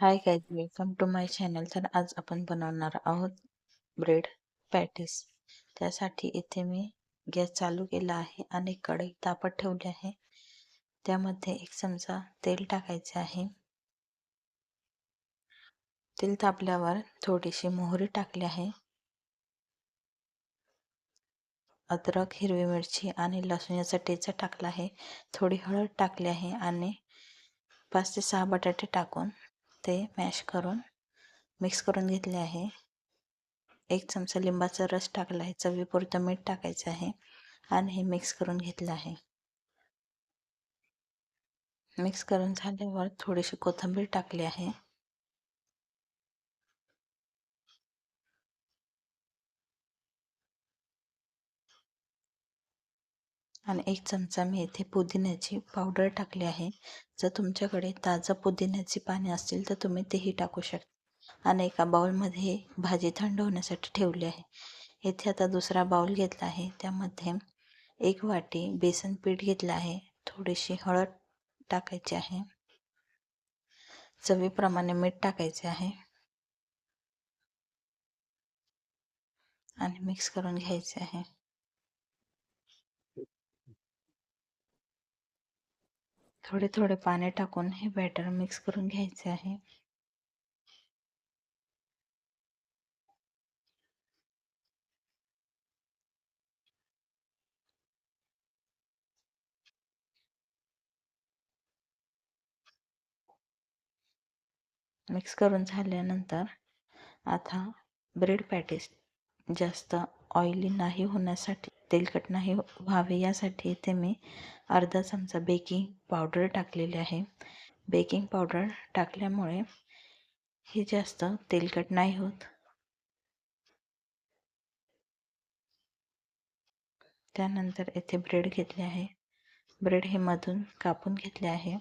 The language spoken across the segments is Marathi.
Hi guys welcome to my channel. तर आज आपण बनवणार आहोत ब्रेड पॅटीस. त्यासाठी इथे मी गॅस चालू केला आहे आणि कढई तापत ठेवली आहे. त्यामध्ये एक चमचा तेल टाकायचे आहे. तेल तापल्यावर थोडीशी मोहरी टाकली आहे. अद्रक हिरवी मिरची आणि लसूण याचा टेचा टाकला आहे. थोडी हळद टाकली आहे आणि पाच ते सहा बटाटे टाकून ते मॅश करून मिक्स करून घेतले आहे. एक चमचा लिंबाचा रस टाकला आहे चवीपुरतं मीठ टाकायचं आहे आणि हे मिक्स करून घेतलं आहे. मिक्स करून झाल्यावर थोडीशी कोथिंबीर टाकली आहे. आणि एक चमचा मी येथे पुदिन्याची पावडर टाकली आहे. जर तुमच्याकडे ताजं पुदिन्याची पाने असतील तर तुम्ही तेही टाकू शकता. आणि एका बाऊलमध्ये भाजी थंड होण्यासाठी ठेवली आहे. येथे आता दुसरा बाऊल घेतला आहे. त्यामध्ये एक वाटी बेसन पीठ घेतलं आहे. थोडीशी हळद टाकायची आहे. चवीप्रमाणे मीठ टाकायचे आहे. आणि मिक्स करून घ्यायचे आहे. थोडे थोडे पाणी टाकून हे बॅटर मिक्स करून घ्यायचे आहे. मिक्स करून झाल्यानंतर आता ब्रेड पॅटीस जास्त ऑइली नाही होण्यासाठी तेलकट नाही व्हावे यासाठी इथे मी अर्धा चमचा बेकिंग पावडर टाकलेली आहे. बेकिंग पावडर टाकल्यामुळे हे जास्त तेलकट नाही होत. त्यानंतर येथे ब्रेड घेतले आहे. ब्रेड हे मधून कापून घेतले आहे.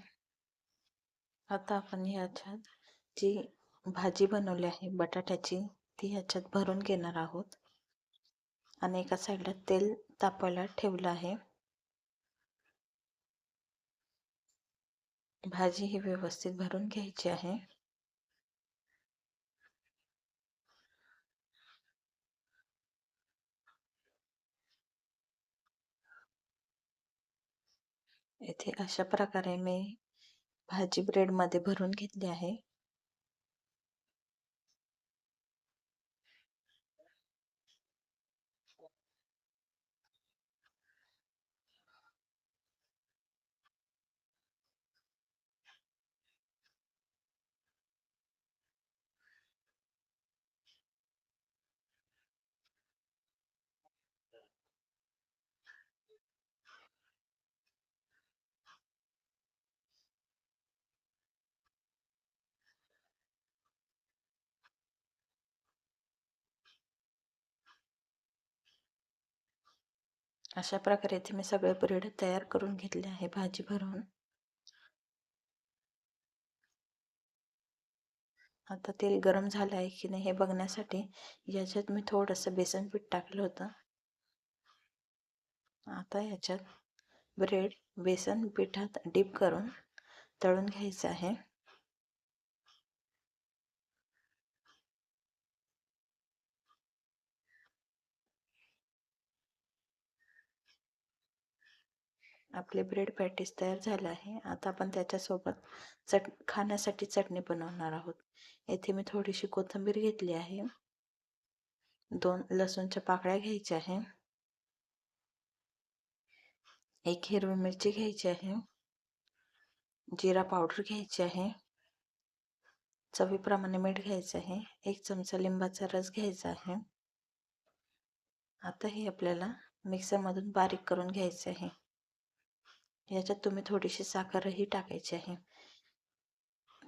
आता आपण याच्यात जी भाजी बनवली आहे बटाट्याची ती ह्याच्यात भरून घेणार आहोत. आणि एका साईडला तेल तापायला ठेवलं आहे. भाजी ही व्यवस्थित भरून घ्यायची आहे. इथे अशा प्रकारे मी भाजी ब्रेडमध्ये भरून घेतली आहे. अशा प्रकारे इथे मी सगळे ब्रेड तयार करून घेतले आहे भाजी भरून. आता तेल गरम झालं आहे की नाही हे बघण्यासाठी याच्यात मी थोडंसं बेसन पीठ टाकलं होतं. आता याच्यात ब्रेड बेसन पिठात डीप करून तळून घ्यायचं आहे. आपले ब्रेड पॅटीस तयार झाले आहे. आता आपण त्याच्यासोबत चट खाण्यासाठी चटणी बनवणार आहोत. येथे मी थोडीशी कोथिंबीर घेतली आहे. दोन लसूणच्या पाकळ्या घ्यायच्या आहे. एक हिरवी मिरची घ्यायची आहे. जिरा पावडर घ्यायची आहे. चवीप्रमाणे मीठ घ्यायचं आहे. एक चमचा लिंबाचा रस घ्यायचा आहे. आता हे आपल्याला मिक्सरमधून बारीक करून घ्यायचं आहे. याच्यात तुम्ही थोडीशी साखरही टाकायची आहे.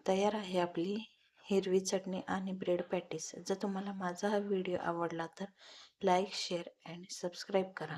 तयार आहे आपली हिरवी चटणी आणि ब्रेड पॅटीस. जर तुम्हाला माझा हा व्हिडिओ आवडला तर लाईक शेअर अँड सबस्क्राईब करा.